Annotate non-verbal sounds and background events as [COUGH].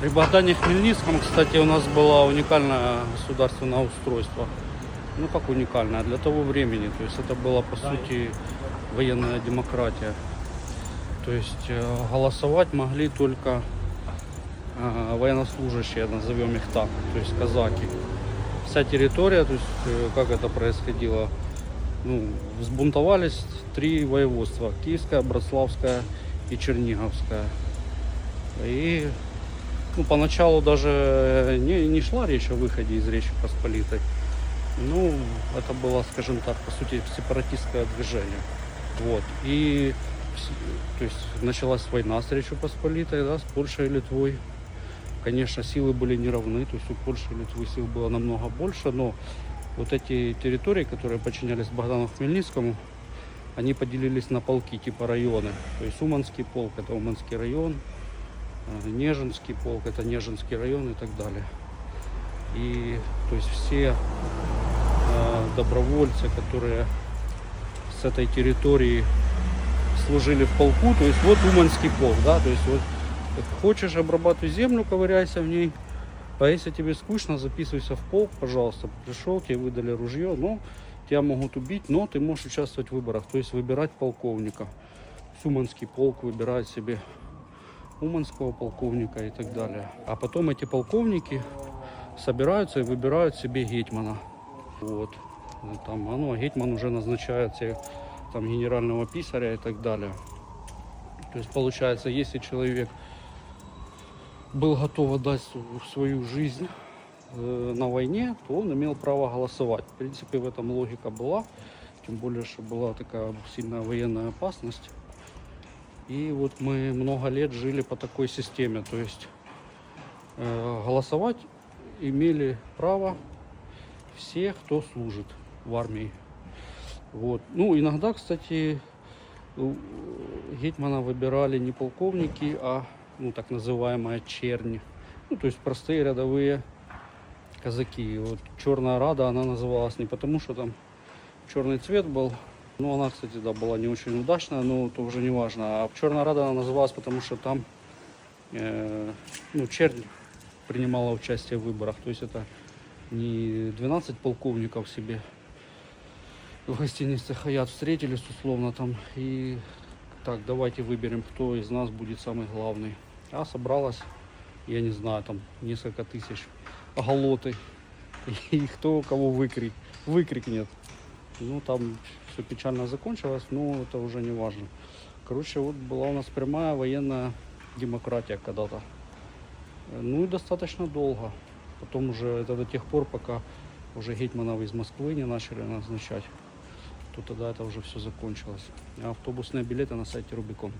При Богдане Хмельницком, кстати, у нас было уникальное государственное устройство. Ну как уникальное, для того времени. То есть это была по сути военная демократия. То есть э, голосовать могли только э, военнослужащие, назовем их так, то есть казаки. Вся территория, то есть э, как это происходило, ну, взбунтовались три воеводства. Киевское, Братславское и Черниговское. И ну, поначалу даже не, не шла речь о выходе из Речи Посполитой. Ну, это было, скажем так, по сути, сепаратистское движение. Вот. И то есть началась война с Речью Посполитой, да, с Польшей и Литвой. Конечно, силы были не равны, то есть у Польши и Литвы сил было намного больше, но вот эти территории, которые подчинялись Богдану Хмельницкому, они поделились на полки, типа районы. То есть Уманский полк – это Уманский район, э, Нежинский полк – это Нежинский район и так далее. И то есть все э, добровольцы, которые с этой территории служили в полку, то есть вот Уманский полк, да, то есть вот хочешь обрабатывай землю, ковыряйся в ней, а если тебе скучно, записывайся в полк, пожалуйста, пришел, тебе выдали ружье, но тебя могут убить, но ты можешь участвовать в выборах, то есть выбирать полковника. Суманский полк выбирает себе Уманского полковника и так далее. А потом эти полковники собираются и выбирают себе гетмана. Вот. Там, а, ну, а гетман уже назначает себе там генерального писаря и так далее. То есть получается, если человек был готов отдать св- свою жизнь э, на войне, то он имел право голосовать. В принципе, в этом логика была. Тем более, что была такая сильная военная опасность. И вот мы много лет жили по такой системе. То есть э, голосовать имели право все, кто служит в армии. Вот. Ну, иногда, кстати, Гетмана выбирали не полковники, а ну, так называемая чернь. Ну, то есть простые рядовые казаки. Вот Черная Рада, она называлась не потому, что там черный цвет был. Ну, она, кстати, да, была не очень удачная, но это уже не важно. А Черная Рада она называлась, потому что там э, ну, чернь принимала участие в выборах. То есть это не 12 полковников себе в гостинице Хаят встретились условно там и так, давайте выберем, кто из нас будет самый главный. А собралось, я не знаю, там несколько тысяч голоты. [LAUGHS] И кто кого выкрик, выкрикнет. Ну, там все печально закончилось, но это уже не важно. Короче, вот была у нас прямая военная демократия когда-то. Э, Ну и достаточно долго. Потом уже это до тех пор, пока уже гетманов из Москвы не начали назначать, то тогда это уже все закончилось. А автобусные билеты на сайте Рубикон.